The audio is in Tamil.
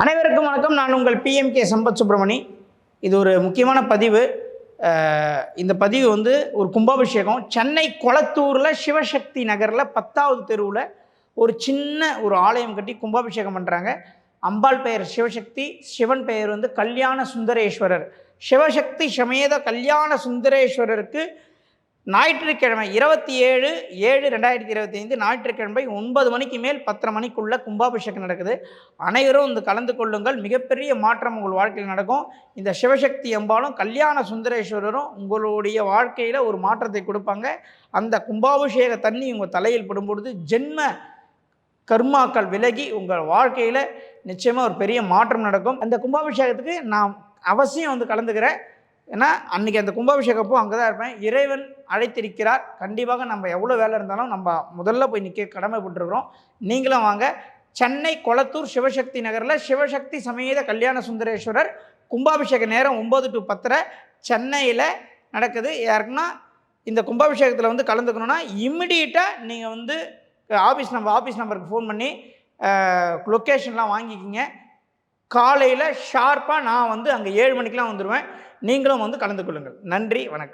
அனைவருக்கும் வணக்கம். நான் உங்கள் பிஎம்கே சம்பத் சுப்பிரமணி. இது ஒரு முக்கியமான பதிவு. இந்த பதிவு வந்து ஒரு கும்பாபிஷேகம். சென்னை கொளத்தூரில் சிவசக்தி நகரில் பத்தாவது தெருவில் ஒரு சின்ன ஒரு ஆலயம் கட்டி கும்பாபிஷேகம் பண்ணுறாங்க அம்பாள் பெயர் சிவசக்தி சிவன் பெயர் வந்து கல்யாண சுந்தரேஸ்வரர். சிவசக்தி சமேத கல்யாண சுந்தரேஸ்வரருக்கு ஞாயிற்றுக்கிழமை இருபத்தி ஏழு ஏழு ரெண்டாயிரத்தி இருபத்தி ஐந்து ஞாயிற்றுக்கிழமை ஒன்பது மணிக்கு மேல் பத்தரை மணிக்குள்ள கும்பாபிஷேகம் நடக்குது. அனைவரும் வந்து கலந்து கொள்ளுங்கள். மிகப்பெரிய மாற்றம் உங்கள் வாழ்க்கையில் நடக்கும். இந்த சிவசக்தி எம்பாலும் கல்யாண சுந்தரேஸ்வரரும் உங்களுடைய வாழ்க்கையில் ஒரு மாற்றத்தை கொடுப்பாங்க. அந்த கும்பாபிஷேக தண்ணி உங்கள் தலையில் படும்பொழுது ஜென்ம கர்மாக்கள் விலகி உங்கள் வாழ்க்கையில் நிச்சயமாக ஒரு பெரிய மாற்றம் நடக்கும். அந்த கும்பாபிஷேகத்துக்கு நான் அவசியம் வந்து கலந்துக்கிறேன். ஏன்னா அன்றைக்கி அந்த கும்பாபிஷேகப்போ அங்கே தான் இருப்பேன். இறைவன் அழைத்திருக்கிறார். கண்டிப்பாக நம்ம எவ்வளோ வேலை இருந்தாலும் நம்ம முதல்ல போய் நிற்க கடமைப்பட்டுருக்குறோம் நீங்களும் வாங்க. சென்னை கொளத்தூர் சிவசக்தி நகரில் சிவசக்தி சமேத கல்யாண சுந்தரேஸ்வரர் கும்பாபிஷேக நேரம் ஒம்பது டு பத்தரை சென்னையில் நடக்குது. யாருக்குன்னா இந்த கும்பாபிஷேகத்தில் வந்து கலந்துக்கணுன்னா இம்மிடியட்டாக நீங்கள் வந்து ஆஃபீஸ் நம்பர் ஆஃபீஸ் நம்பருக்கு ஃபோன் பண்ணி லொக்கேஷன்லாம் வாங்கிக்கிங்க. காலையில் ஷார்ப்பாக நான் வந்து அங்கே ஏழு மணிக்கெலாம் வந்துடுவேன் நீங்களும் வந்து கலந்து கொள்ளுங்கள் நன்றி வணக்கம்.